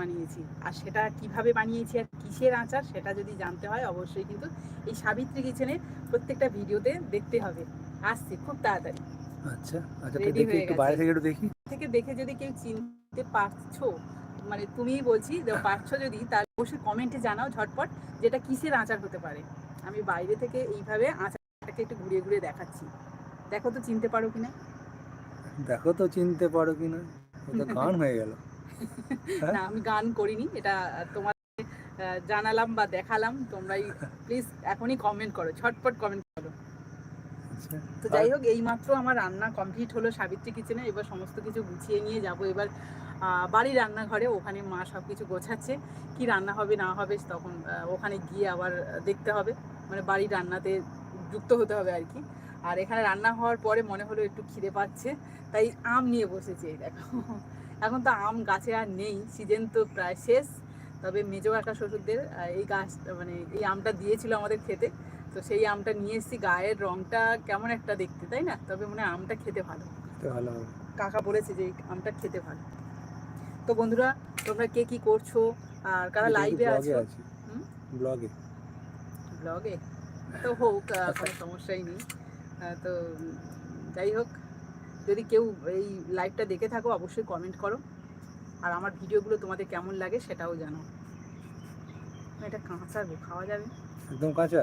বানিয়েছি। আর সেটা কীভাবে বানিয়েছি আর কিসের আচার সেটা যদি জানতে হয় অবশ্যই কিন্তু এই সাবিত্রী কিচেনের প্রত্যেকটা ভিডিওতে দেখতে হবে। আসছে খুব তাড়াতাড়ি। আচ্ছা আচ্ছা দেখি একটু বাইরে থেকে একটু দেখি। থেকে দেখে যদি কেউ চিনতে পারছ মানে তুমিই বলছি পারছ যদি তার অবশ্যই কমেন্টে জানাও ঝটপট যেটা কিসের আচার হতে পারে। আমি বাইরে থেকে এইভাবে আচারটাকে একটু ঘুরিয়ে ঘুরিয়ে দেখাচ্ছি। দেখো তো চিনতে পারো কিনা? দেখো তো চিনতে পারো কিনা। ও গান হয়ে গেল? না আমি গান করিনি এটা তোমার জানালাম বা দেখালাম তোমরাই প্লিজ এখনই কমেন্ট করো ঝটপট কমেন্ট করো। আচ্ছা তো যাই হোক এইমাত্র আমার রান্না কমপ্লিট হলো সাবিত্রী কিচেনে এবার সমস্ত কিছু গুছিয়ে নিয়ে যাব। এবার বাড়ির রান্নাঘরে ওখানে মা সব কিছু গোছাচ্ছে কি রান্না হবে না হবে তখন ওখানে গিয়ে আবার দেখতে হবে। মানে বাড়ির রান্নাতে যুক্ত হতে হবে আর কি। আর এখানে রান্না হওয়ার পরে মনে হলো একটু খিদে পাচ্ছে তাই আম নিয়ে বসেছি দেখো। এখন তো আম গাছে আর নেই সিজন তো প্রায় শেষ। তবে মেজো কাকা শ্বশুরদের এই গাছ মানে এই আমটা দিয়েছিল আমাদের খেতে। তো সেই আমটা নিয়ে এসেছি গায়ের রংটা কেমন একটা দেখতে তাই না? তবে মনে আমটা খেতে ভালো। ভালো কাকা বলেছে যে আমটা খেতে ভালো। তো বন্ধুরা তোমরা কে কি করছ? আর কারা লাইভে আছো? ব্লগে ব্লগে তো হোক কোনো সমস্যাই নেই। তো যাই হোক যদি কেউ এই লাইভটা দেখে থাকো, অবশ্যই কমেন্ট করো। আর আমার ভিডিওগুলো তোমাদের কেমন লাগে সেটাও জানো এটা কাঁচা খাওয়া যাবে। একদম কাঁচা?